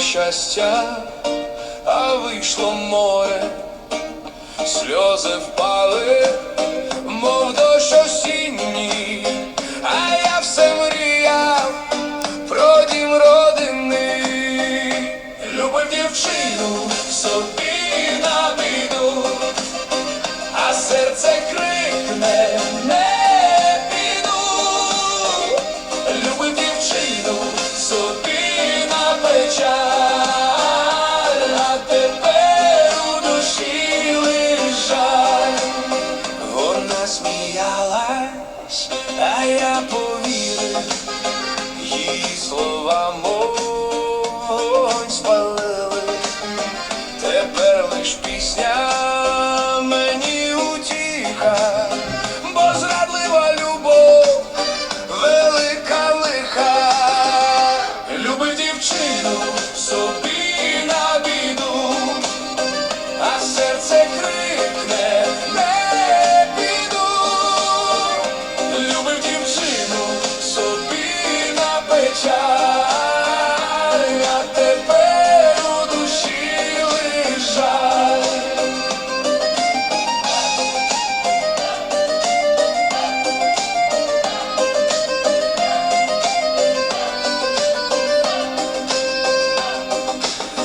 щастя, а вийшло море, сльози впали, мов дощ осінній, а я все мріяв про дім родини, любив дівчину собі на біду, а серце крикне а я повірив, її слова мовонь спалили. Тепер лиш пісня печаль, а у душі лежать.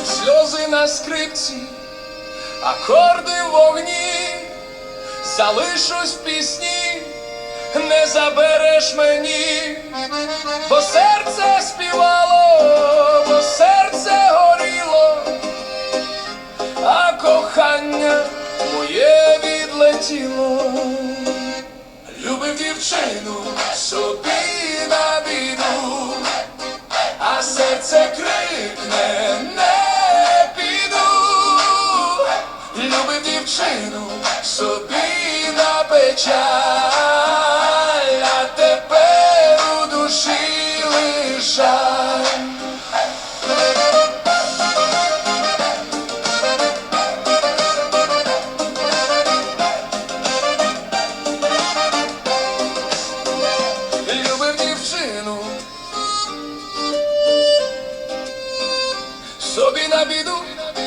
Сльози на скрипці, акорди вогні, залишусь в пісні, не забереш мені, бо серце кохання моє відлетіло. Любив дівчину собі на біду, а серце крикне не піду, любив дівчину собі на печаль, vida, vida.